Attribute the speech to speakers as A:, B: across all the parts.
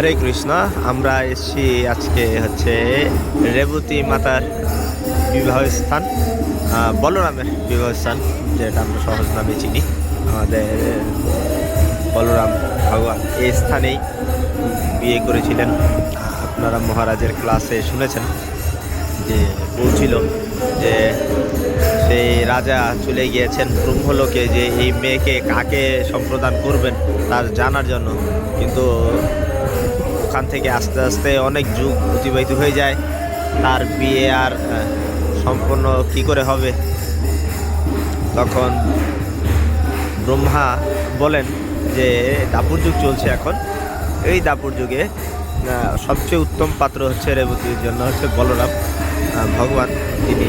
A: হরে কৃষ্ণ, আমরা এসেছি আজকে হচ্ছে রেবতী মাতার বিবাহ স্থান বলরামের বিবাহ স্থান, যেটা আমরা সহজ নামে চিনি। আমাদের, বলরাম ভগবান এই স্থানেই বিয়ে করেছিলেন। আপনারা মহারাজের ক্লাসে শুনেছেন যে বলছিল যে সেই রাজা চলে গিয়েছেন, ব্রহ্মলোকে যে এই মেয়েকে কাকে সম্প্রদান করবেন তার জানার জন্য। কিন্তু ওখান থেকে আস্তে আস্তে অনেক যুগ অতিবাহিত হয়ে যায়। তার বিয়ে আর সম্পন্ন কি করে হবে? তখন ব্রহ্মা বলেন যে, দাপুর যুগ চলছে এখন। এই দাপুর যুগে সবচেয়ে উত্তম পাত্র হচ্ছে রেবতীর জন্য হচ্ছে বলরাম। ভগবান, তিনি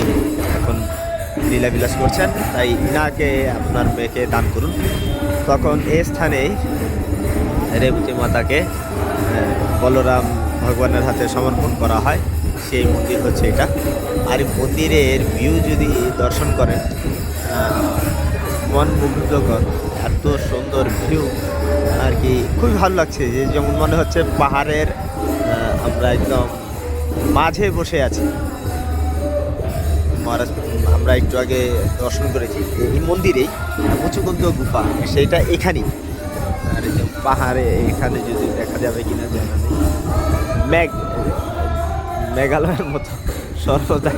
A: এখন লীলাবিলাস করছেন। তাই ইনাকে আপনার মেয়েকে দান করুন। তখন এই স্থানেই রেবতী মাতাকে বলরাম ভগবানের হাতে সমর্পণ করা হয়, সেই মন্দির হচ্ছে এটা। আর এই মন্দিরের ভিউ যদি দর্শন করেন মন মুগ্ধকর এত সুন্দর ভিউ আর কি, খুবই ভালো লাগছে যে যেমন মনে হচ্ছে পাহাড়ের আমরা একদম মাঝে বসে আছি। মহারাজ, আমরা একটু আগে দর্শন করেছি, এই মন্দিরেই মুচুকুন্দ গুফা সেইটা এখানেই। পাহাড়ে এখানে যদি দেখা যাবে কিনা জানা নেই। ম্যাগ মেঘালয়ের মতো, সর্বদা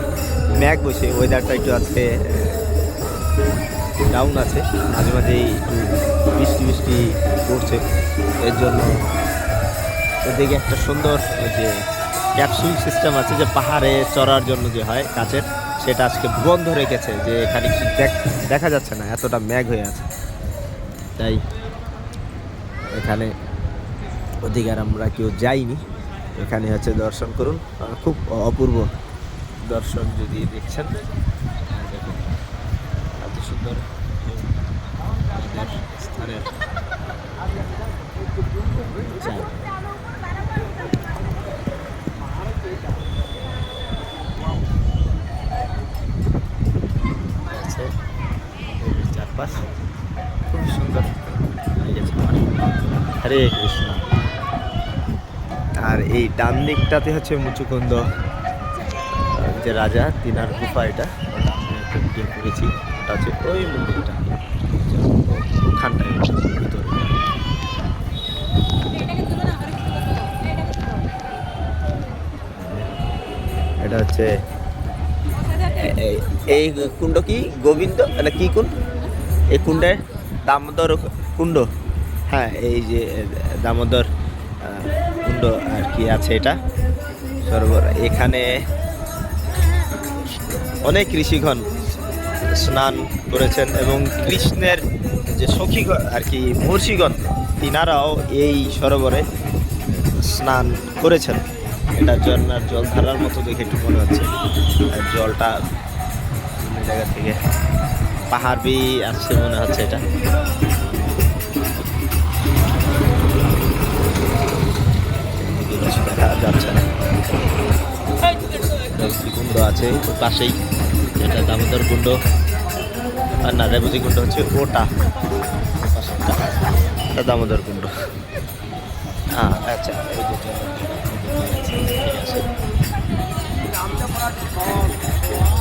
A: ম্যাগ বসে। ওয়েদারটা একটু আজকে ডাউন আছে। মাঝে মাঝেই একটু বৃষ্টি বৃষ্টি পড়ছে। এর জন্য ওদিকে একটা সুন্দর যে ক্যাপসুল সিস্টেম আছে যে পাহাড়ে চড়ার জন্য যে হয় কাছের সেটা আজকে বন্ধ রেখেছে যে এখানে কিছু দেখা যাচ্ছে না, এতটা ম্যাগ হয়ে আছে। তাই এখানে অধিকার আমরা কেউ যাইনি। এখানে হচ্ছে দর্শন করুন। খুব অপূর্ব দর্শন যদি দেখছেন। এত সুন্দর স্থানের এই চারপাশ। খুব সুন্দর। হরে কৃষ্ণ। আর এই ডান দিকটাতে হচ্ছে মুচুকুন্দ। যে রাজা, তিনার গুফা এটা। করেছি ওটা হচ্ছে ওই মন্দিরটা। এটা হচ্ছে এই কুণ্ড কি? গোবিন্দ? এটা কি কুণ্ড? এই কুণ্ডের দামোদর কুণ্ড। হ্যাঁ এই যে দামোদর কুণ্ড আর কি আছে এটা। সরোবর, এখানে অনেক ঋষিগণ স্নান করেছেন এবং কৃষ্ণের যে সখীগণ আর কি মহর্ষিগণ, তিনারাও এই সরোবরে স্নান করেছেন। এটা ঝর্ণার জল ধারার মতো দেখে একটু মনে হচ্ছে। আর জলটা বিভিন্ন জায়গা থেকে পাহাড় আসছে মনে হচ্ছে এটা। ওর পাশেই এটা দামোদর কুণ্ড আর না রেবুজি কুণ্ড হচ্ছে ওটা। এটা দামোদর কুণ্ড। হ্যাঁ আচ্ছা।